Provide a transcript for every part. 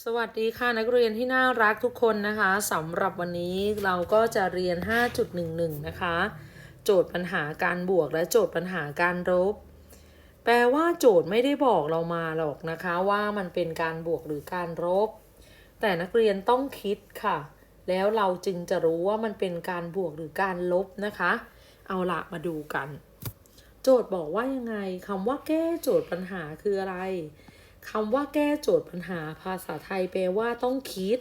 สวัสดีค่ะนักเรียนที่น่ารักทุกคนนะคะสำหรับวันนี้เราก็จะเรียน 5.11 นะคะ โจทย์ปัญหาการบวกและโจทย์ปัญหาการลบแปลว่าโจทย์ไม่ได้บอกเรามาหรอกนะคะว่ามันเป็นการบวกหรือการลบแต่นักเรียนต้องคิดค่ะ แล้วเราจึงจะรู้ว่ามันเป็นการบวกหรือการลบนะคะ เอาละมาดูกัน โจทย์บอกว่ายังไงคำว่าแก้โจทย์ปัญหาคืออะไร คำว่าแก้โจทย์ปัญหาภาษาไทยแปลว่าต้องคิด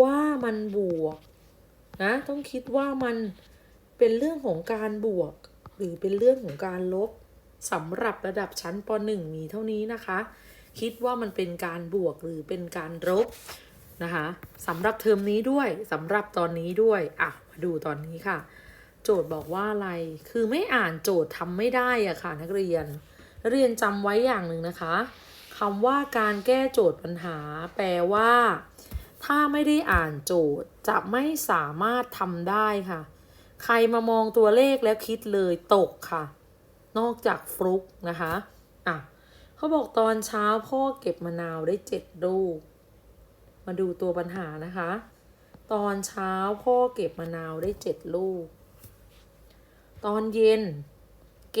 ว่ามันบวก นะ ต้องคิดว่ามันเป็นเรื่องของการบวก หรือเป็นเรื่องของการลบสำหรับระดับชั้นป .1 มีเท่านี้นะคะ คิดว่ามันเป็นการบวกหรือเป็นการลบนะคะสำหรับเทอมนี้ด้วยสำหรับตอนนี้ด้วยอะมาดูตอนนี้ค่ะ โจทย์บอกว่าอะไรคือไม่อ่านโจทย์ทำไม่ได้อะค่ะนักเรียน เรียนจำไว้อย่างหนึ่งนะคะคำว่าการแก้โจทย์ปัญหา แปลว่า ถ้าไม่ได้อ่านโจทย์ จะไม่สามารถทำได้ค่ะ ใครมามองตัวเลขแล้วคิดเลยตกค่ะ นอกจากฟลุกนะคะอะเขาบอกตอนเช้าพ่อเก็บมะนาวได้เจ็ดลูก มาดูตัวปัญหานะคะ ตอนเช้าพ่อเก็บมะนาวได้เจ็ดลูก ตอนเย็น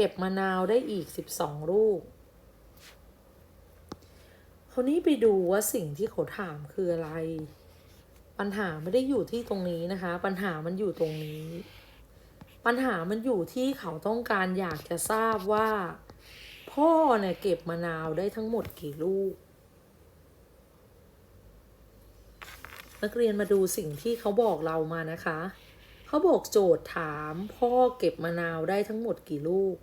เก็บมะนาวได้อีกสิบสองลูกคราวนี้ไปดูว่าสิ่งที่เขาถามคืออะไร ปัญหาไม่ได้อยู่ที่ตรงนี้นะคะ ปัญหามันอยู่ตรงนี้ ปัญหามันอยู่ที่เขาต้องการอยากจะทราบว่า พ่อเนี่ยเก็บมะนาวได้ทั้งหมดกี่ลูก นักเรียนมาดูสิ่งที่เขาบอกเรามานะคะ เขาบอกโจทย์ถามพ่อเก็บมะนาวได้ทั้งหมดกี่ลูก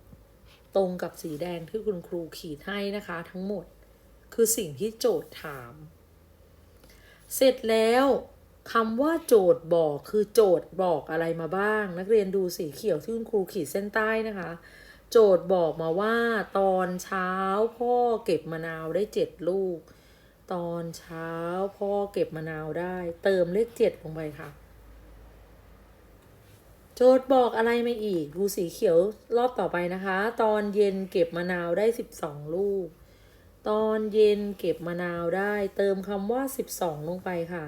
ตรงกับสีแดงที่คุณครูขีดให้นะคะ ทั้งหมดคือสิ่งที่โจทย์ถาม เสร็จแล้วคำว่าโจทย์บอกคือโจทย์บอกอะไรมาบ้าง นักเรียนดูสีเขียวที่คุณครูขีดเส้นใต้นะคะ โจทย์บอกมาว่าตอนเช้าพ่อเก็บมะนาวได้เจ็ดลูก ตอนเช้าพ่อเก็บมะนาวได้ เติมเลขเจ็ดลงไปค่ะ โจทย์บอกอะไรมาอีกดูสีเขียวรอบต่อไปนะคะ ตอนเย็นเก็บมะนาวได้สิบสองลูก ตอนเย็นเก็บมะนาวได้ เติมคำว่าสิบสองลงไปค่ะ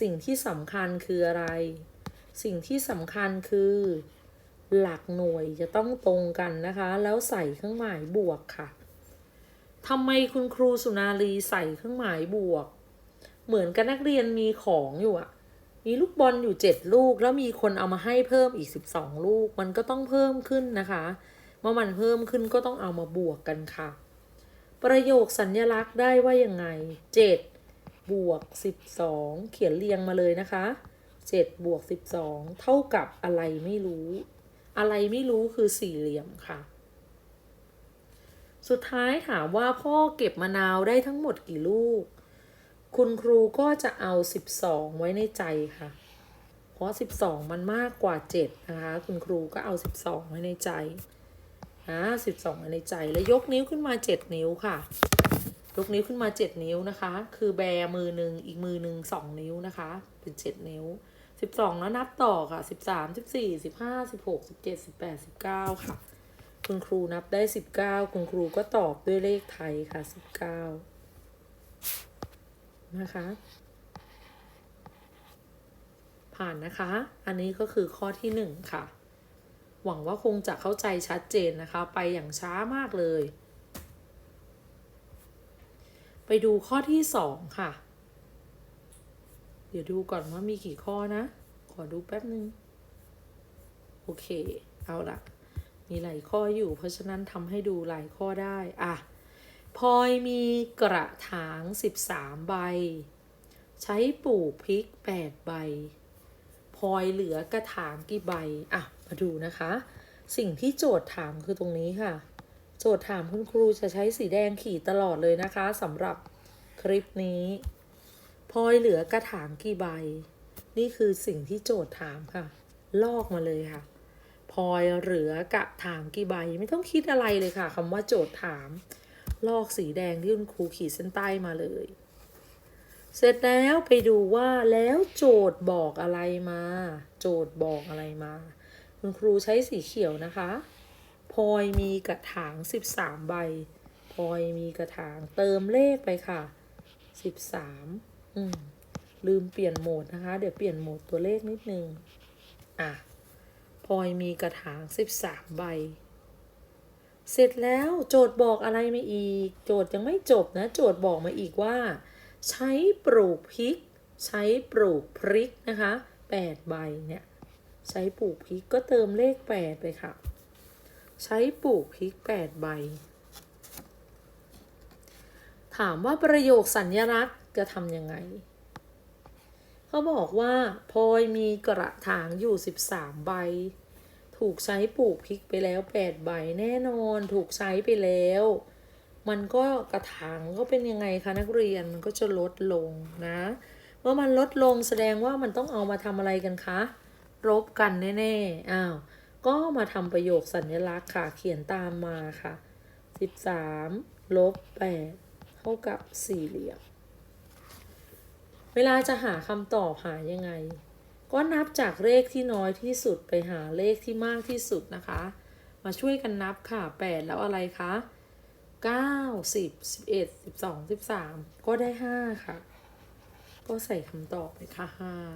สิ่งที่สำคัญคืออะไร สิ่งที่สำคัญคือ หลักหน่วยจะต้องตรงกันนะคะ แล้วใส่เครื่องหมายบวกค่ะทำไมคุณครูสุนารีใส่เครื่องหมายบวก เหมือนกับนักเรียนมีของอยู่อะ มีลูกบอลอยู่เจ็ดลูก แล้วมีคนเอามาให้เพิ่มอีกสิบสองลูก มันก็ต้องเพิ่มขึ้นนะคะ เมื่อมันเพิ่มขึ้นก็ต้องเอามาบวกกันค่ะ ประโยคสัญญลักษณ์ได้ว่ายังไงเจ็ดบวกสิบสองเขียนเรียงมาเลยนะคะเจ็ดบวกสิบสองเท่ากับอะไรไม่รู้ อะไรไม่รู้คือสี่เหลี่ยมค่ะ สุดท้ายถามว่าพ่อเก็บมะนาวได้ทั้งหมดกี่ลูก คุณครูก็จะเอา 12 ไว้ในใจค่ะ เพราะ 12 มันมากกว่า 7 นะคะ คุณครูก็เอา 12 ไว้ในใจนะ12 ไว้ในใจ แล้วยกนิ้วขึ้นมา 7 นิ้วค่ะ ยกนิ้วขึ้นมา 7 นิ้วนะคะ คือแบมือหนึ่งอีกมือหนึ่ง2 นิ้วนะคะ เป็น 7 นิ้ว 12 แล้วนับต่อค่ะ 13 14 15 16 17 18 19 ค่ะ คุณครูนับได้ 19 คุณครูก็ตอบด้วยเลขไทยค่ะ 19 นะคะ ผ่านนะคะ อันนี้ก็คือข้อที่หนึ่งค่ะ หวังว่าคงจะเข้าใจชัดเจนนะคะ ไปอย่างช้ามากเลย ไปดูข้อที่สองค่ะ เดี๋ยวดูก่อนว่ามีกี่ข้อนะ ขอดูแป๊บนึง โอเค เอาละมีหลายข้ออยู่ เพราะฉะนั้นทำให้ดูหลายข้อได้ อะ พลอยมีกระถาง 13 ใบ ใช้ปลูกพริก 8 ใบพลอยเหลือกระถางกี่ใบ อะ มาดูนะคะ สิ่งที่โจทย์ถามคือตรงนี้ค่ะ โจทย์ถามคุณครูจะใช้สีแดงขีดตลอดเลยนะคะสำหรับคลิปนี้พลอยเหลือกระถางกี่ใบ นี่คือสิ่งที่โจทย์ถามค่ะ ลอกมาเลยค่ะพลอยเหลือกระถางกี่ใบ ไม่ต้องคิดอะไรเลยค่ะคำว่าโจทย์ถาม ลอกสีแดงที่คุณครูขีดเส้นใต้มาเลย เสร็จแล้วไปดูว่าแล้วโจทย์บอกอะไรมา โจทย์บอกอะไรมา คุณครูใช้สีเขียวนะคะพลอยมีกระถาง 13 ใบพลอยมีกระถางเติมเลขไปค่ะสิบสามอืมลืมเปลี่ยนโหมดนะคะ เดี๋ยวเปลี่ยนโหมดตัวเลขนิดนึง อะพลอยมีกระถางสิบสามใบ เสร็จแล้วโจทย์บอกอะไรมาอีก โจทย์ยังไม่จบนะ โจทย์บอกมาอีกว่า ใช้ปลูกพริก ใช้ปลูกพริกนะคะแปดใบเนี่ยใช้ปลูกพริกก็เติมเลขแปดไปค่ะ ใช้ปลูกพริกแปดใบ ถามว่าประโยคสัญลักษณ์จะทำยังไงเขาบอกว่าพลอยมีกระถางอยู่ 13 ใบ ถูกใช้ปลูกพริกไปแล้ว8ใบแน่นอนถูกใช้ไปแล้ว มันก็กระถางก็เป็นยังไงคะนักเรียนมันก็จะลดลงนะเมื่อมันลดลงแสดงว่ามันต้องเอามาทำอะไรกันคะรบกันแน่ๆอ้าวก็มาทำประโยคสัญลักษณ์ค่ะเขียนตามมาค่ะ13ลบ8เท่ากับสี่เหลี่ยม เวลาจะหาคำตอบหายังไง ก็นับจากเลขที่น้อยที่สุดไปหาเลขที่มากที่สุดนะคะ มาช่วยกันนับค่ะ 8 แล้วอะไรคะ 9 10 11 12 13 ก็ได้ 5 ค่ะ ก็ใส่คำตอบไปค่ะ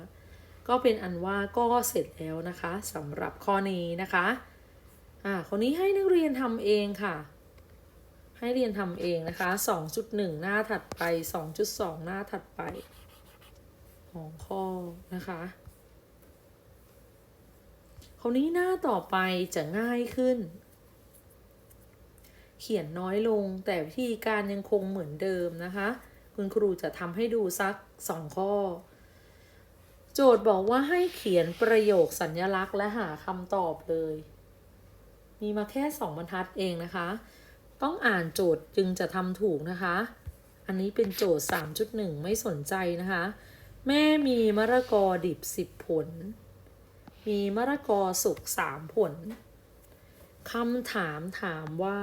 5 ก็เป็นอันว่าก็เสร็จแล้วนะคะสำหรับข้อนี้นะคะ อ่าคนนี้ให้นักเรียนทำเองค่ะ ให้เรียนทำเองนะคะ 2.1 หน้าถัดไป 2.2 หน้าถัดไปของข้อนะคะ คราวนี้หน้าต่อไปจะง่ายขึ้น เขียนน้อยลงแต่วิธีการยังคงเหมือนเดิมนะคะ คุณครูจะทำให้ดูสักสองข้อ โจทย์บอกว่าให้เขียนประโยคสัญลักษณ์และหาคำตอบเลย มีมาแค่สองบรรทัดเองนะคะ ต้องอ่านโจทย์จึงจะทำถูกนะคะ อันนี้เป็นโจทย์ 3.1 ไม่สนใจนะคะ แม่มีมะละกอดิบ 10 ผล มีมะละกอสุก3ผลคำถามถามว่า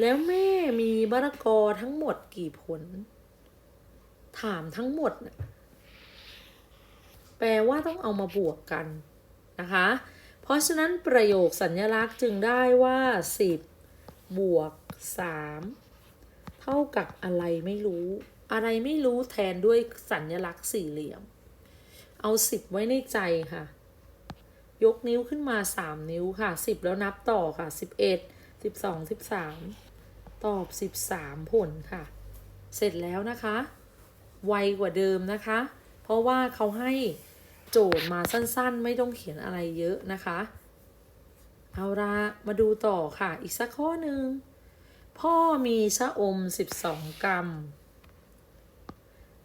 แล้วแม่มีมะละกอทั้งหมดกี่ผล ถามทั้งหมด แปลว่าต้องเอามาบวกกันนะคะ เพราะฉะนั้นประโยคสัญลักษณ์จึงได้ว่า 10 บวก 3 เท่ากับอะไรไม่รู้ อะไรไม่รู้แทนด้วยสัญลักษณ์สี่เหลี่ยม เอา 10 ไว้ในใจค่ะ ยกนิ้วขึ้นมา 3 นิ้วค่ะ 10 แล้วนับต่อค่ะ 11 12 13 ตอบ 13 ผลค่ะ เสร็จแล้วนะคะ ไวกว่าเดิมนะคะ เพราะว่าเขาให้โจทย์มาสั้นๆ ไม่ต้องเขียนอะไรเยอะนะคะ เอาละมาดูต่อค่ะ อีกสักข้อหนึ่ง พ่อมีชะอม 12 กรัม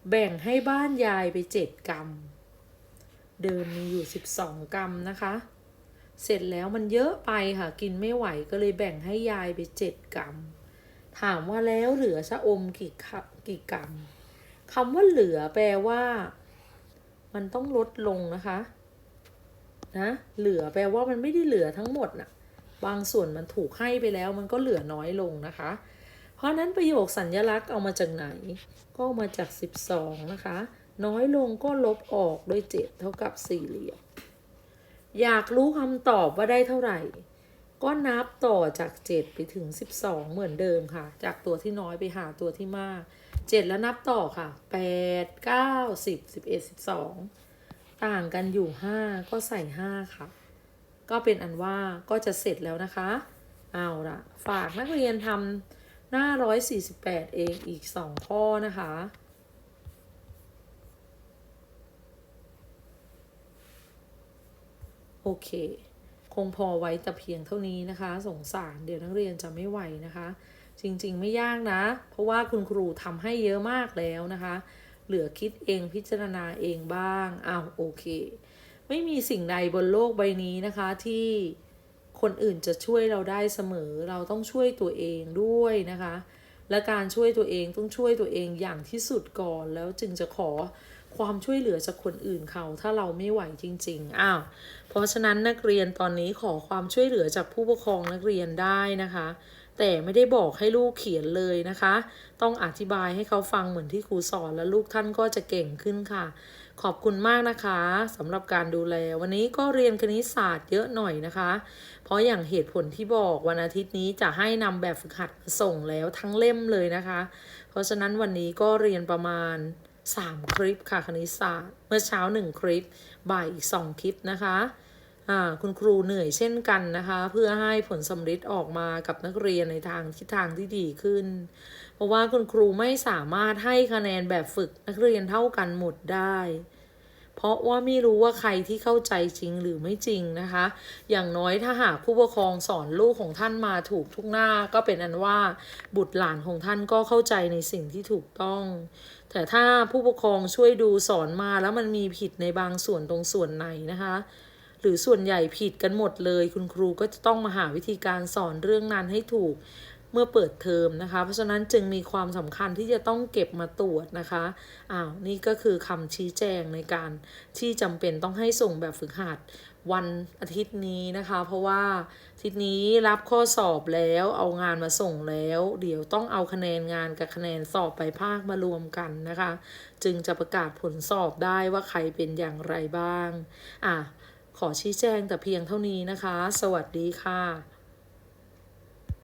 แบ่งให้บ้านยายไป 7 กรัม เดิมมีอยู่ 12 กรัมนะคะ เสร็จแล้วมันเยอะไปค่ะ กินไม่ไหวก็เลยแบ่งให้ยายไป 7 กรัม ถามว่าแล้วเหลือชะอมกี่คะกี่กรัมคำว่าเหลือแปลว่า มันต้องลดลงนะคะ นะ เหลือแปลว่ามันไม่ได้เหลือทั้งหมดน่ะ บางส่วนมันถูกให้ไปแล้วมันก็เหลือน้อยลงนะคะ เพราะนั้นประโยคสัญลักษณ์เอามาจากไหน ก็มาจาก 12 นะคะ น้อยลงก็ลบออกด้วย7เท่ากับสี่เหลี่ยม อยากรู้คำตอบว่าได้เท่าไหร่ ก็นับต่อจาก7ไปถึง12เหมือนเดิมค่ะ จากตัวที่น้อยไปหาตัวที่มาก7แล้วนับต่อค่ะ8 9 10 11 12ต่างกันอยู่5ก็ใส่5ค่ะ ก็เป็นอันว่าก็จะเสร็จแล้วนะคะ เอาละฝากนักเรียนทำหน้า148เองอีก2ข้อนะคะ อเค คงพอไว้แต่เพียงเท่านี้นะคะ สงสารเดี๋ยวนักเรียนจะไม่ไหวนะคะ จริงๆไม่ยากนะ เพราะว่าคุณครูทำให้เยอะมากแล้วนะคะ เหลือคิดเองพิจารณาเองบ้างอ้าวโอเค ไม่มีสิ่งใดบนโลกใบนี้นะคะที่คนอื่นจะช่วยเราได้เสมอ เราต้องช่วยตัวเองด้วยนะคะ และการช่วยตัวเองต้องช่วยตัวเองอย่างที่สุดก่อนแล้วจึงจะขอ ความช่วยเหลือจากคนอื่นเขาถ้าเราไม่ไหวจริง ๆ อ้าว เพราะฉะนั้นนักเรียนตอนนี้ขอความช่วยเหลือจากผู้ปกครองนักเรียนได้นะคะ แต่ไม่ได้บอกให้ลูกเขียนเลยนะคะ ต้องอธิบายให้เขาฟังเหมือนที่ครูสอนแล้วลูกท่านก็จะเก่งขึ้นค่ะ ขอบคุณมากนะคะสำหรับการดูแล วันนี้ก็เรียนคณิตศาสตร์เยอะหน่อยนะคะ เพราะอย่างเหตุผลที่บอกวันอาทิตย์นี้จะให้นำแบบฝึกหัดส่งแล้วทั้งเล่มเลยนะคะ เพราะฉะนั้นวันนี้ก็เรียนประมาณ 3 คลิปค่ะคณิตศาสตร์ เมื่อเช้า 1 คลิป บ่ายอีก 2 คลิปนะคะคุณครูเหนื่อยเช่นกันนะคะ เพื่อให้ผลสำเร็จออกมากับนักเรียนในทางทิศทางที่ดีขึ้น เพราะว่าคุณครูไม่สามารถให้คะแนนแบบฝึกนักเรียนเท่ากันหมดได้ เพราะว่าไม่รู้ว่าใครที่เข้าใจจริงหรือไม่จริงนะคะ อย่างน้อยถ้าหากผู้ปกครองสอนลูกของท่านมาถูกทุกหน้า ก็เป็นอันว่าบุตรหลานของท่านก็เข้าใจในสิ่งที่ถูกต้อง แต่ถ้าผู้ปกครองช่วยดูสอนมาแล้วมันมีผิดในบางส่วนตรงส่วนไหนนะคะหรือส่วนใหญ่ผิดกันหมดเลย คุณครูก็จะต้องมาหาวิธีการสอนเรื่องนั้นให้ถูก เมื่อเปิดเทอมนะคะ เพราะฉะนั้นจึงมีความสำคัญที่จะต้องเก็บมาตรวจนะคะอ้าวนี่ก็คือคำชี้แจงในการที่จำเป็นต้องให้ส่งแบบฝึกหัดวันอาทิตย์นี้นะคะ เพราะว่าอาทิตย์นี้รับข้อสอบแล้วเอางานมาส่งแล้ว เดี๋ยวต้องเอาคะแนนงานกับคะแนนสอบไปภาคมารวมกันนะคะ จึงจะประกาศผลสอบได้ว่าใครเป็นอย่างไรบ้าง อะขอชี้แจงแต่เพียงเท่านี้นะคะ สวัสดีค่ะ